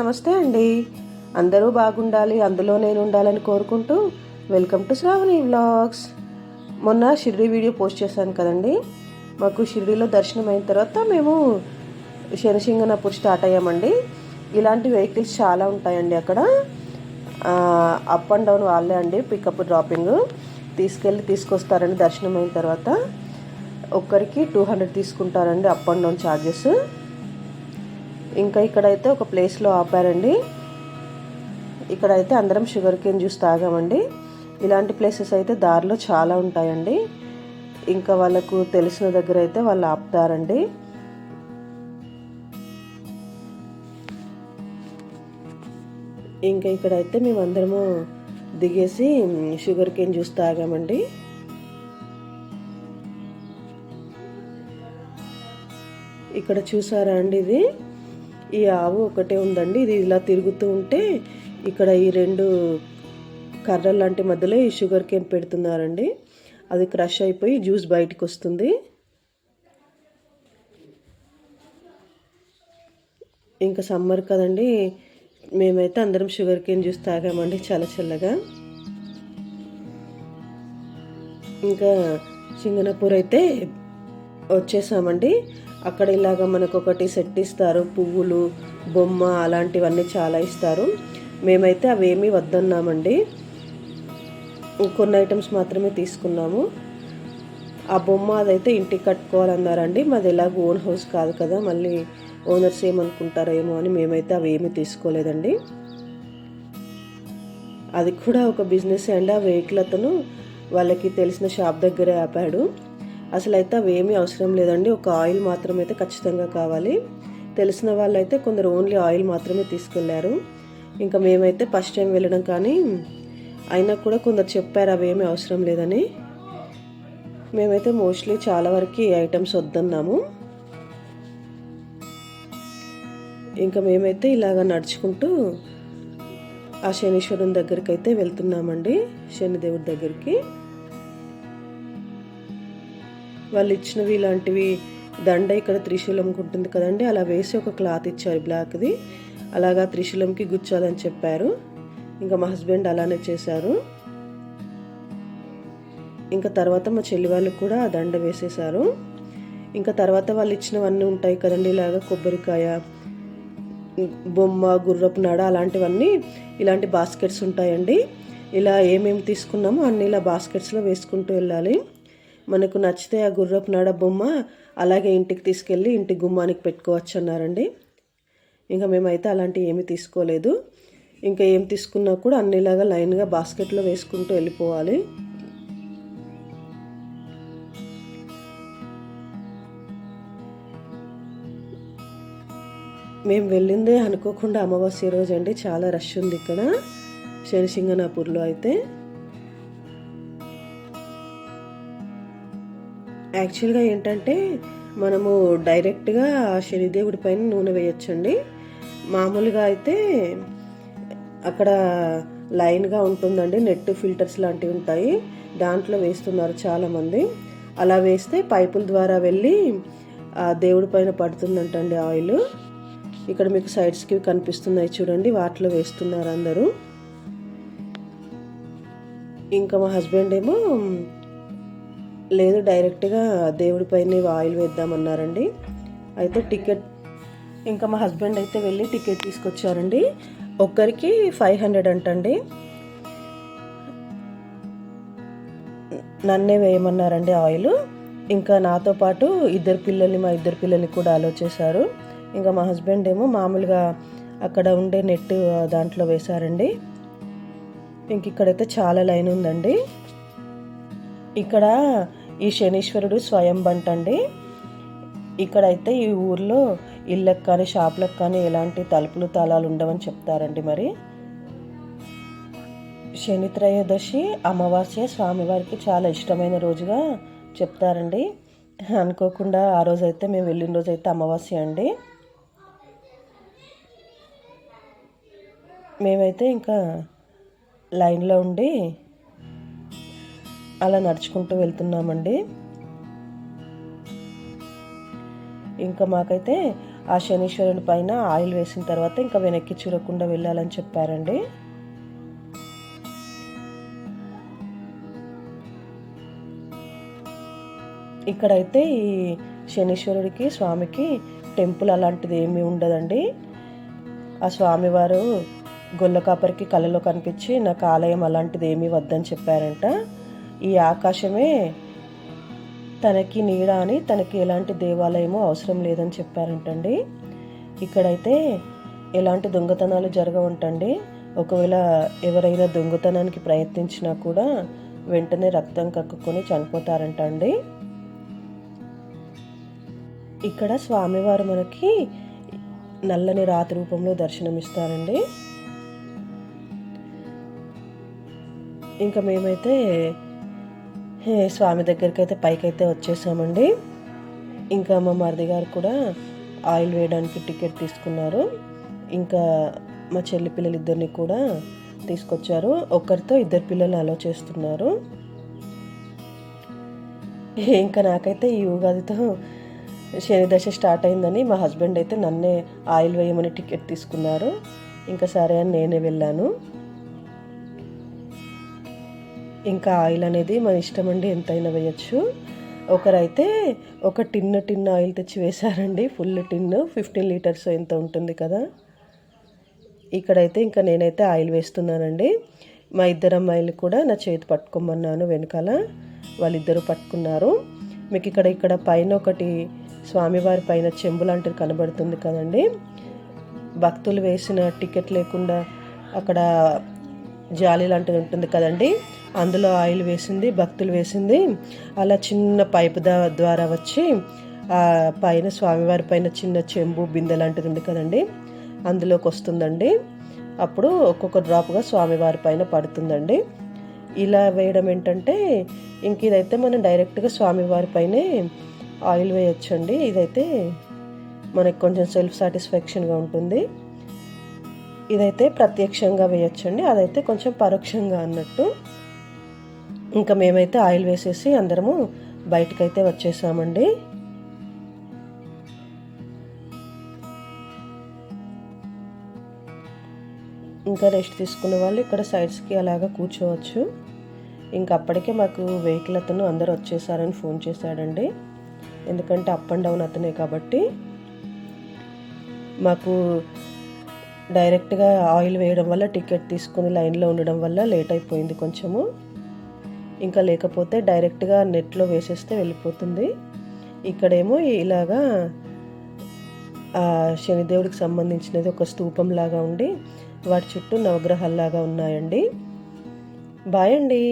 నమస్తే అండి. అందరూ బాగుండాలి అందులో నేను ఉండాలని కోరుకుంటూ వెల్కమ్ టు శ్రావణి వ్లాగ్స్. మొన్న షిరిడి వీడియో పోస్ట్ చేశాను కదండి. మాకు షిరిడిలో దర్శనం అయిన తర్వాత మేము శనిసింగనప్పుడు స్టార్ట్ అయ్యామండి. ఇలాంటి వెహికల్స్ చాలా ఉంటాయండి అక్కడ. అప్ అండ్ డౌన్ వాళ్ళే అండి పికప్ డ్రాపింగ్ తీసుకెళ్ళి తీసుకొస్తారండి దర్శనం అయిన తర్వాత. ఒక్కరికి టూ హండ్రెడ్ తీసుకుంటారండి అప్ అండ్ డౌన్ ఛార్జెస్ ఇంకా ఇక్కడైతే ఒక ప్లేస్లో ఆపారండి. ఇక్కడైతే అందరం షుగర్ కేన్ జ్యూస్ తాగామండి. ఇలాంటి ప్లేసెస్ అయితే దారిలో చాలా ఉంటాయండి. ఇంకా వాళ్ళకు తెలిసిన దగ్గర అయితే వాళ్ళు ఆపుతారండి. ఇంకా ఇక్కడైతే మేమందరము దిగేసి షుగర్ కేన్ జ్యూస్ తాగామండి. ఇక్కడ చూసారా అండి ఇది? ఈ ఆవు ఒకటే ఉందండి. ఇది ఇలా తిరుగుతూ ఉంటే ఇక్కడ ఈ రెండు కర్రలు లాంటి మధ్యలో ఈ షుగర్ కేన్ పెడుతున్నారండి. అది క్రష్ అయిపోయి జ్యూస్ బయటకు వస్తుంది. ఇంకా సమ్మర్ కదండి. మేమైతే అందరం షుగర్ కేన్ జ్యూస్ తాగామండి చాలా చల్లగా. ఇంకా సింగనపూర్ అయితే వచ్చేసామండి. అక్కడ ఇలాగ మనకు ఒకటి సెట్ ఇస్తారు. పువ్వులు బొమ్మ అలాంటివన్నీ చాలా ఇస్తారు. మేమైతే అవేమీ వద్దన్నామండి. కొన్ని ఐటమ్స్ మాత్రమే తీసుకున్నాము. ఆ బొమ్మ అదైతే ఇంటికి కట్టుకోవాలన్నారండి. మాది ఎలాగ ఓన్ హౌస్ కాదు కదా మళ్ళీ ఓనర్స్ ఏమనుకుంటారేమో అని మేమైతే అవి ఏమీ తీసుకోలేదండి. అది కూడా ఒక బిజినెస్ అండి ఆ వెహికల్ అతను వాళ్ళకి తెలిసిన షాప్ దగ్గరే ఆపాడు. అసలు అయితే అవి అవసరం లేదండి. ఒక ఆయిల్ మాత్రం అయితే ఖచ్చితంగా కావాలి. తెలిసిన వాళ్ళైతే కొందరు ఓన్లీ ఆయిల్ మాత్రమే తీసుకెళ్ళారు. ఇంకా మేమైతే ఫస్ట్ టైం వెళ్ళడం కానీ అయినా కూడా కొందరు చెప్పారు అవేమీ అవసరం లేదని. మేమైతే మోస్ట్లీ చాలా వరకు ఐటమ్స్ వద్దన్నాము. ఇంకా మేమైతే ఇలాగ నడుచుకుంటూ ఆ శనీశ్వరుని దగ్గరికి అయితే వెళ్తున్నామండి శనిదేవుడి దగ్గరికి. వాళ్ళు ఇచ్చినవి ఇలాంటివి దండ ఇక్కడ త్రిశూలంకి ఉంటుంది కదండి అలా వేసి ఒక క్లాత్ ఇచ్చారు బ్లాక్ది. అలాగా త్రిశూలంకి గుచ్చాలని చెప్పారు. ఇంకా మా హస్బెండ్ అలానే చేశారు. ఇంకా తర్వాత మా చెల్లి వాళ్ళు కూడా ఆ దండ వేసేసారు ఇంకా తర్వాత వాళ్ళు ఇచ్చినవన్నీ ఉంటాయి కదండి ఇలాగా కొబ్బరికాయ బొమ్మ గుర్రపు నడ అలాంటివన్నీ ఇలాంటి బాస్కెట్స్ ఉంటాయండి. ఇలా ఏమేమి తీసుకున్నామో అన్ని ఇలా బాస్కెట్స్లో వేసుకుంటూ వెళ్ళాలి. మనకు నచ్చితే ఆ గుర్రపు నాడ బొమ్మ అలాగే ఇంటికి తీసుకెళ్ళి ఇంటి గుమ్మానికి పెట్టుకోవచ్చు అన్నారండి. ఇంకా మేమైతే అలాంటివి ఏమీ తీసుకోలేదు. ఇంకా ఏం తీసుకున్నా కూడా అన్నిలాగా లైన్గా బాస్కెట్లో వేసుకుంటూ వెళ్ళిపోవాలి. మేము వెళ్ళిందే అనుకోకుండా అమావాస్య రోజు అండి చాలా రష్ ఉంది ఇక్కడ. శనిసింగనాపూర్లో అయితే. యాక్చువల్గా ఏంటంటే మనము డైరెక్ట్గా శనిదేవుడి పైన నూనె వేయొచ్చండి. మామూలుగా అయితే అక్కడ లైన్గా ఉంటుందండి నెట్ ఫిల్టర్స్ లాంటివి ఉంటాయి. దాంట్లో వేస్తున్నారు చాలామంది. అలా వేస్తే పైపుల ద్వారా వెళ్ళి ఆ దేవుడి పైన పడుతుందంటండి ఆయిల్. ఇక్కడ మీకు సైడ్స్కి కనిపిస్తున్నాయి చూడండి వాటిలో వేస్తున్నారు అందరూ. ఇంకా మా హస్బెండ్ ఏమో లేదు డైరెక్ట్గా దేవుడి పైన ఆయిల్ వేద్దామన్నారండి. అయితే టికెట్ ఇంకా మా హస్బెండ్ అయితే వెళ్ళి టికెట్ తీసుకొచ్చారండి. ఒక్కరికి ఫైవ్ హండ్రెడ్ అంటండి. నన్నే వేయమన్నారండి ఆయిల్. ఇంకా నాతో పాటు ఇద్దరు పిల్లల్ని మా ఇద్దరు పిల్లల్ని కూడా ఆలోచేశారు ఇంకా మా హస్బెండ్ ఏమో మామూలుగా అక్కడ ఉండే నెట్ దాంట్లో వేశారండి. ఇంక ఇక్కడైతే చాలా లైన్ ఉందండి. ఇక్కడ ఈ శనీశ్వరుడు స్వయం బంట ఇక్కడైతే ఈ ఊర్లో ఇళ్ళకు కానీ షాపులకు కానీ ఎలాంటి తలుపులు తాళాలు ఉండవని చెప్తారండి మరి. శని త్రయోదశి అమావాస్య స్వామివారికి చాలా ఇష్టమైన రోజుగా చెప్తారండి. అనుకోకుండా ఆ రోజైతే మేము వెళ్ళిన రోజు అయితే అమావాస్య అండి. మేమైతే ఇంకా లైన్లో ఉండి అలా నడుచుకుంటూ వెళ్తున్నామండి. ఇంకా మాకైతే ఆ శనీశ్వరుని పైన ఆయిల్ వేసిన తర్వాత ఇంకా వెనక్కి చూడకుండా వెళ్ళాలని చెప్పారండి. ఇక్కడైతే ఈ శనీశ్వరుడికి స్వామికి టెంపుల్ అలాంటిది ఏమీ ఉండదండి. ఆ స్వామివారు గొల్లకాపరికి కళలో కనిపించి నాకు ఆలయం అలాంటిది ఏమీ వద్దని చెప్పారంట. ఈ ఆకాశమే తనకి నీడ అని తనకి ఎలాంటి దేవాలయమో అవసరం లేదని చెప్పారంటండి. ఇక్కడైతే ఎలాంటి దొంగతనాలు జరగవంటండి. ఒకవేళ ఎవరైనా దొంగతనానికి ప్రయత్నించినా కూడా వెంటనే రక్తం కక్కుకొని చనిపోతారంట అండి ఇక్కడ స్వామివారు మనకి నల్లని రాతి రూపంలో దర్శనమిస్తారండి. ఇంకా మేమైతే స్వామి దగ్గరికి అయితే పైకి అయితే వచ్చేసామండి. ఇంకా మా మరిది గారు కూడా ఆయిల్ వేయడానికి టికెట్ తీసుకున్నారు. ఇంకా మా చెల్లి పిల్లలు ఇద్దరిని కూడా తీసుకొచ్చారు. ఒకరితో ఇద్దరు పిల్లలు అలో చేస్తున్నారు. ఇంకా నాకైతే ఈ ఉగాదితో శని దశ స్టార్ట్ అయిందని మా హస్బెండ్ అయితే నన్నే ఆయిల్ వేయమని టికెట్ తీసుకున్నారు. ఇంకా సరే అని నేనే వెళ్ళాను. ఇంకా ఆయిల్ అనేది మన ఇష్టం అండి ఎంతైనా వేయచ్చు. ఒకరైతే ఒక టిన్ను టిన్ను ఆయిల్ తెచ్చి వేశారండి ఫుల్ టిన్ను ఫిఫ్టీన్ లీటర్స్ ఎంత ఉంటుంది కదా. ఇక్కడైతే ఇంకా నేనైతే ఆయిల్ వేస్తున్నానండి. మా ఇద్దరు అమ్మాయిలు కూడా నా చేతి పట్టుకోమన్నాను వెనకాల వాళ్ళిద్దరూ పట్టుకున్నారు. మీకు ఇక్కడ ఇక్కడ పైన ఒకటి స్వామివారి పైన చెంబు లాంటిది కనబడుతుంది కదండి. భక్తులు వేసిన టికెట్ లేకుండా అక్కడ జాలి లాంటిది ఉంటుంది కదండి. అందులో ఆయిల్ వేసింది భక్తులు వేసింది. అలా చిన్న పైపు ద్వారా వచ్చి ఆ పైన స్వామివారి పైన చిన్న చెంబు బిందె లాంటిది ఉంది కదండి. అందులోకి వస్తుందండి. అప్పుడు ఒక్కొక్క డ్రాప్గా స్వామివారి పైన పడుతుందండి. ఇలా వేయడం ఏంటంటే ఇంక ఇదైతే మనం డైరెక్ట్గా స్వామివారి పైనే ఆయిల్ వేయచ్చండి. ఇదైతే మనకు కొంచెం సెల్ఫ్ సాటిస్ఫాక్షన్గా ఉంటుంది. ఇదైతే ప్రత్యక్షంగా వేయచ్చండి. అదైతే కొంచెం పరోక్షంగా అన్నట్టు. ఇంకా మేమైతే ఆయిల్ వేసేసి అందరము బయటకైతే వచ్చేసామండి. ఇంకా రెస్ట్ తీసుకున్న వాళ్ళు ఇక్కడ సైడ్స్కి అలాగా కూర్చోవచ్చు. ఇంకా అప్పటికే మాకు వెహికల్ అతను అందరు వచ్చేసారని ఫోన్ చేశాడండి. ఎందుకంటే అప్ అండ్ డౌన్ అతనే కాబట్టి మాకు డైరెక్ట్గా ఆయిల్ వేయడం వల్ల టికెట్ తీసుకుని లైన్లో ఉండడం వల్ల లేట్ అయిపోయింది కొంచెము. ఇంకా లేకపోతే డైరెక్ట్గా నెట్లో వేసేస్తే వెళ్ళిపోతుంది. ఇక్కడేమో ఇలాగా శనిదేవుడికి సంబంధించినది ఒక స్తూపం లాగా ఉండి వాటి చుట్టూ నవగ్రహాల్లాగా ఉన్నాయండి. బాయ్ అండి.